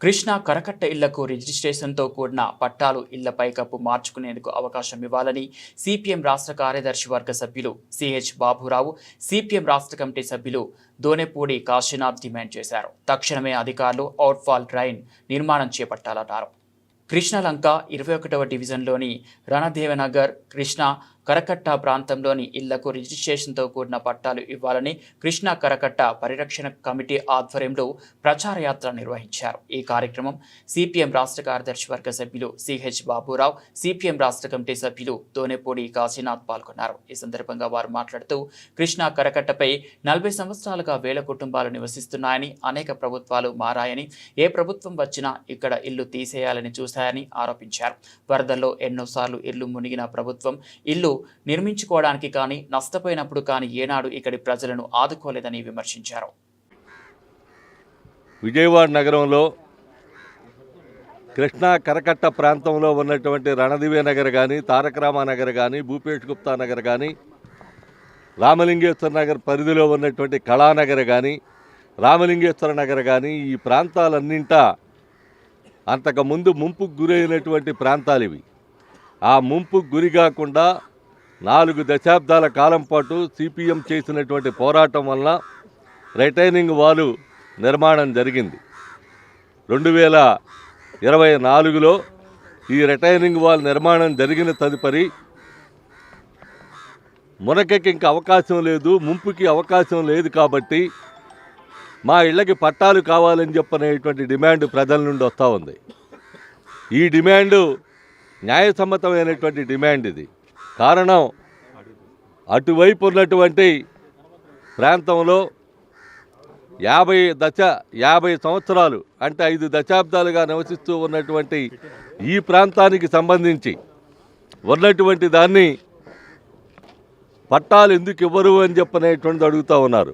కృష్ణా కరకట్ట ఇళ్ళకు రిజిస్ట్రేషన్తో కూడిన పట్టాలు ఇళ్ళ పైకప్పు మార్చుకునేందుకు అవకాశం ఇవ్వాలని సిపిఎం రాష్ట్ర కార్యదర్శి వర్గ సభ్యులు సిహెచ్ బాబురావు సిపిఎం రాష్ట్ర కమిటీ సభ్యులు దోనెపూడి కాశీనాథ్ డిమాండ్ చేశారు. తక్షణమే అధికారులు అవుట్ఫాల్ డ్రైన్ నిర్మాణం చేపట్టాలన్నారు. కృష్ణలంక ఇరవై ఒకటవ డివిజన్లోని రణదేవనగర్ కృష్ణ కరకట్ట ప్రాంతంలోని ఇళ్ళకు రిజిస్ట్రేషన్తో కూడిన పట్టాలు ఇవ్వాలని కృష్ణా కరకట్ట పరిరక్షణ కమిటీ ఆధ్వర్యంలో ప్రచారయాత్ర నిర్వహించారు. ఈ కార్యక్రమం సిపిఎం రాష్ట్ర కార్యదర్శి వర్గ సభ్యులు సిహెచ్ బాబురావు సిపిఎం రాష్ట్ర కమిటీ సభ్యులు దోనెపూడి కాశీనాథ్ పాల్గొన్నారు. ఈ సందర్భంగా వారు మాట్లాడుతూ కృష్ణా కరకట్టపై నలభై సంవత్సరాలుగా వేల కుటుంబాలు నివసిస్తున్నాయని అనేక ప్రభుత్వాలు మారాయని ఏ ప్రభుత్వం వచ్చినా ఇక్కడ ఇల్లు తీసేయాలని చూశాయని ఆరోపించారు. వరదల్లో ఎన్నోసార్లు ఇల్లు మునిగిన ప్రభుత్వం ఇల్లు నిర్మించుకోవడానికి కానీ నష్టపోయినప్పుడు కానీ ఏనాడు ఇక్కడి ప్రజలను ఆదుకోలేదని విమర్శించారు. విజయవాడ నగరంలో కృష్ణా కరకట్ట ప్రాంతంలో ఉన్నటువంటి రణదివే నగర్ కానీ తారకరామా నగర్ కానీ భూపేష్ గుప్తా నగర్ కానీ రామలింగేశ్వర నగర్ పరిధిలో ఉన్నటువంటి కళానగర్ కానీ రామలింగేశ్వర నగర్ కానీ ఈ ప్రాంతాలన్నింటా అంతకుముందు ముంపుకు గురైనటువంటి ప్రాంతాలు ఇవి. ఆ ముంపుకు గురి కాకుండా నాలుగు దశాబ్దాల కాలం పాటు సిపిఎం చేసినటువంటి పోరాటం వల్ల రిటైనింగ్ వాలు నిర్మాణం జరిగింది. రెండు వేల ఇరవై నాలుగులో ఈ రిటైనింగ్ వాల్ నిర్మాణం జరిగిన తదుపరి మునకకి ఇంకా అవకాశం లేదు ముంపుకి అవకాశం లేదు కాబట్టి మా ఇళ్ళకి పట్టాలు కావాలని చెప్పనేటువంటి డిమాండ్ ప్రజల నుండి వస్తూ ఉంది. ఈ డిమాండు న్యాయసమ్మతమైనటువంటి డిమాండ్ ఇది. కారణం అటువైపు ఉన్నటువంటి ప్రాంతంలో యాభై దశ యాభై సంవత్సరాలు అంటే ఐదు దశాబ్దాలుగా నివసిస్తూ ఉన్నటువంటి ఈ ప్రాంతానికి సంబంధించి ఉన్నటువంటి దాన్ని పట్టాలు ఎందుకు ఇవ్వరు అని చెప్పనేటువంటిది అడుగుతూ ఉన్నారు.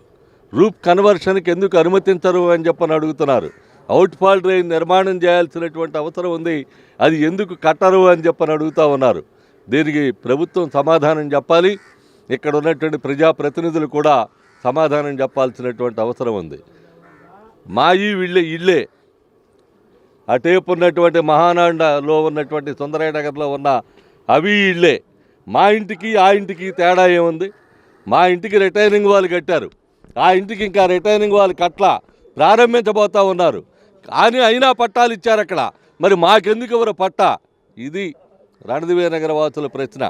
రూప్ కన్వర్షన్కి ఎందుకు అనుమతించరు అని చెప్పని అడుగుతున్నారు. అవుట్ ఫాల్ డ్రైన్ నిర్మాణం చేయాల్సినటువంటి అవసరం ఉంది. అది ఎందుకు కట్టరు అని చెప్పని అడుగుతూ ఉన్నారు. దీనికి ప్రభుత్వం సమాధానం చెప్పాలి. ఇక్కడ ఉన్నటువంటి ప్రజాప్రతినిధులు కూడా సమాధానం చెప్పాల్సినటువంటి అవసరం ఉంది. మా ఈ వీళ్ళే ఇళ్ళే. అటేపు ఉన్నటువంటి మహానాండలో ఉన్నటువంటి సుందరయ్య నగర్లో ఉన్న అవి ఇళ్ళే. మా ఇంటికి ఆ ఇంటికి తేడా ఏముంది? మా ఇంటికి రిటైనింగ్ వాళ్ళు కట్టారు. ఆ ఇంటికి ఇంకా రిటైనింగ్ వాళ్ళు కట్ల ప్రారంభించబోతూ ఉన్నారు. కానీ అయినా పట్టాలు ఇచ్చారు అక్కడ మరి మాకెందుకు ఎవరు పట్టా? ఇది రణదివే నగర వాసుల ప్రశ్న.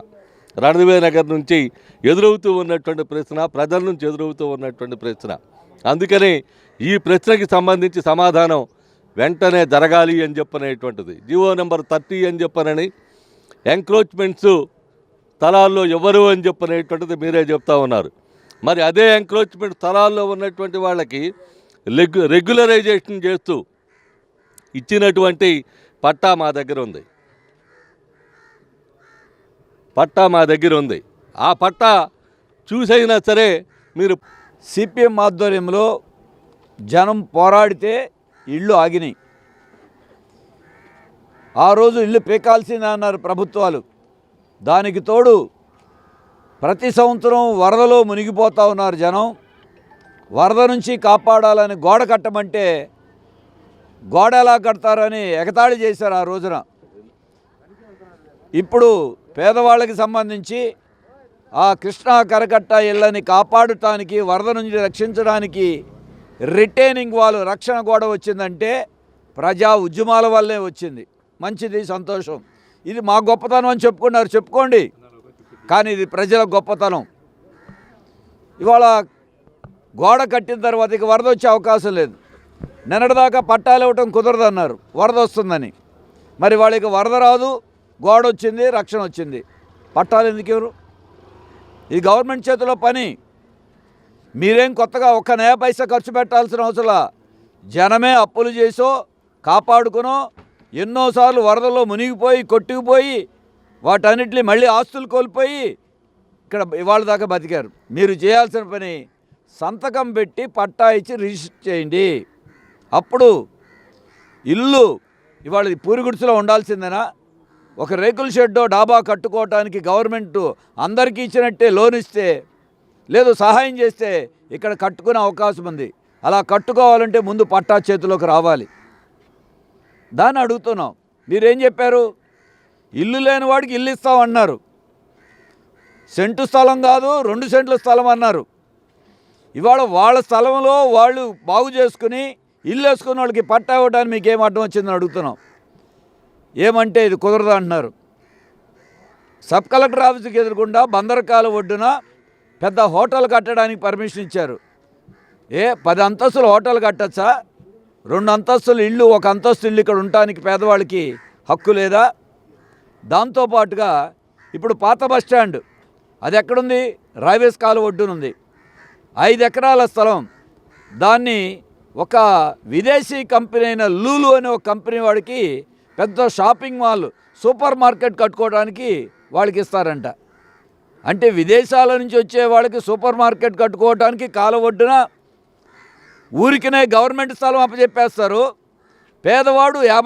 రణదివే నగర్ నుంచి ఎదురవుతూ ఉన్నటువంటి ప్రశ్న ప్రజల నుంచి ఎదురవుతూ ఉన్నటువంటి ప్రశ్న. అందుకని ఈ ప్రశ్నకి సంబంధించి సమాధానం వెంటనే జరగాలి అని చెప్పనేటువంటిది. జీవో నెంబర్ థర్టీ అని చెప్పనని ఎంక్రోచ్మెంట్స్ స్థలాల్లో ఎవరు అని చెప్పనేటువంటిది మీరే చెప్తా ఉన్నారు. మరి అదే ఎంక్రోచ్మెంట్ స్థలాల్లో ఉన్నటువంటి వాళ్ళకి రెగ్యులరైజేషన్ చేస్తూ ఇచ్చినటువంటి పట్టా మా దగ్గర ఉంది. పట్టా మా దగ్గర ఉంది. ఆ పట్టా చూసైనా సరే మీరు సిపిఎం ఆధ్వర్యంలో జనం పోరాడితే ఇళ్ళు ఆగినాయి. ఆ రోజు ఇల్లు పీకాల్సిందే అన్నారు ప్రభుత్వాలు. దానికి తోడు ప్రతి సంవత్సరం వరదలో మునిగిపోతూ ఉన్నారు జనం. వరద నుంచి కాపాడాలని గోడ కట్టమంటే గోడ ఎలా కడతారని ఎగతాళి చేశారు ఆ రోజున. ఇప్పుడు పేదవాళ్ళకి సంబంధించి ఆ కృష్ణా కరకట్ట ఇళ్ళని కాపాడటానికి వరద నుంచి రక్షించడానికి రిటైనింగ్ వాళ్ళు రక్షణ గోడ వచ్చిందంటే ప్రజా ఉద్యమాల వల్లే వచ్చింది. మంచిది సంతోషం. ఇది మా గొప్పతనం అని చెప్పుకున్నారు. చెప్పుకోండి. కానీ ఇది ప్రజల గొప్పతనం. ఇవాళ గోడ కట్టిన తర్వాత ఇక వరద వచ్చే అవకాశం లేదు. నిన్నటిదాకా పట్టాలు ఇవ్వటం కుదరదన్నారు. వరద వస్తుందని. మరి వాళ్ళకి వరద రాదు. గోడ వచ్చింది రక్షణ వచ్చింది. పట్టాలు ఎందుకు ఎవరు ఇది గవర్నమెంట్ చేతిలో పని. మీరేం కొత్తగా ఒక్క నయా పైసా ఖర్చు పెట్టాల్సిన అవసరం జనమే అప్పులు చేసో కాపాడుకునో ఎన్నోసార్లు వరదల్లో మునిగిపోయి కొట్టుకుపోయి వాటన్నిటిని మళ్ళీ ఆస్తులు కోల్పోయి ఇక్కడ ఇవాళ దాకా బతికారు. మీరు చేయాల్సిన పని సంతకం పెట్టి పట్టా ఇచ్చి రిజిస్టర్ చేయండి. అప్పుడు ఇల్లు ఇవాళ ఇది ఉండాల్సిందేనా? ఒక రేకుల షెడ్డో డాబా కట్టుకోవటానికి గవర్నమెంట్ అందరికీ ఇచ్చినట్టే లోన్ ఇస్తే లేదు సహాయం చేస్తే ఇక్కడ కట్టుకునే అవకాశం ఉంది. అలా కట్టుకోవాలంటే ముందు పట్టా చేతిలోకి రావాలి. దాన్ని అడుగుతున్నాం. మీరేం చెప్పారు? ఇల్లు లేని వాడికి ఇల్లు ఇస్తామన్నారు సెంటు స్థలం కాదు రెండు సెంట్ల స్థలం అన్నారు. ఇవాళ వాళ్ళ స్థలంలో వాళ్ళు బాగు చేసుకుని ఇల్లు వేసుకున్న వాళ్ళకి పట్టా ఇవ్వడానికి మీకు ఏం అడ్డం వచ్చిందని అడుగుతున్నాం. ఏమంటే ఇది కుదరదు అంటున్నారు. సబ్ కలెక్టర్ ఆఫీస్కి ఎదురుకుండా బందరకాల ఒడ్డున పెద్ద హోటల్ కట్టడానికి పర్మిషన్ ఇచ్చారు. ఏ పది అంతస్తులు హోటల్ కట్టచ్చా? రెండు అంతస్తులు ఇల్లు ఒక అంతస్తు ఇల్లు ఇక్కడ ఉండటానికి పేదవాళ్ళకి హక్కు లేదా? దాంతోపాటుగా ఇప్పుడు పాత బస్ స్టాండ్ అది ఎక్కడుంది? రైల్వేస్ కాలు ఒడ్డునుంది. ఐదు ఎకరాల స్థలం. దాన్ని ఒక విదేశీ కంపెనీ అయిన లూలు అనే ఒక కంపెనీ వాడికి పెద్ద షాపింగ్ మాల్ సూపర్ మార్కెట్ కట్టుకోవడానికి వాళ్ళకి ఇస్తారంట. అంటే విదేశాల నుంచి వచ్చే వాళ్ళకి సూపర్ మార్కెట్ కట్టుకోవడానికి కాల ఒడ్డున ఊరికినే గవర్నమెంట్ స్థలం అప్పచెప్పేస్తారు. పేదవాడు యాభై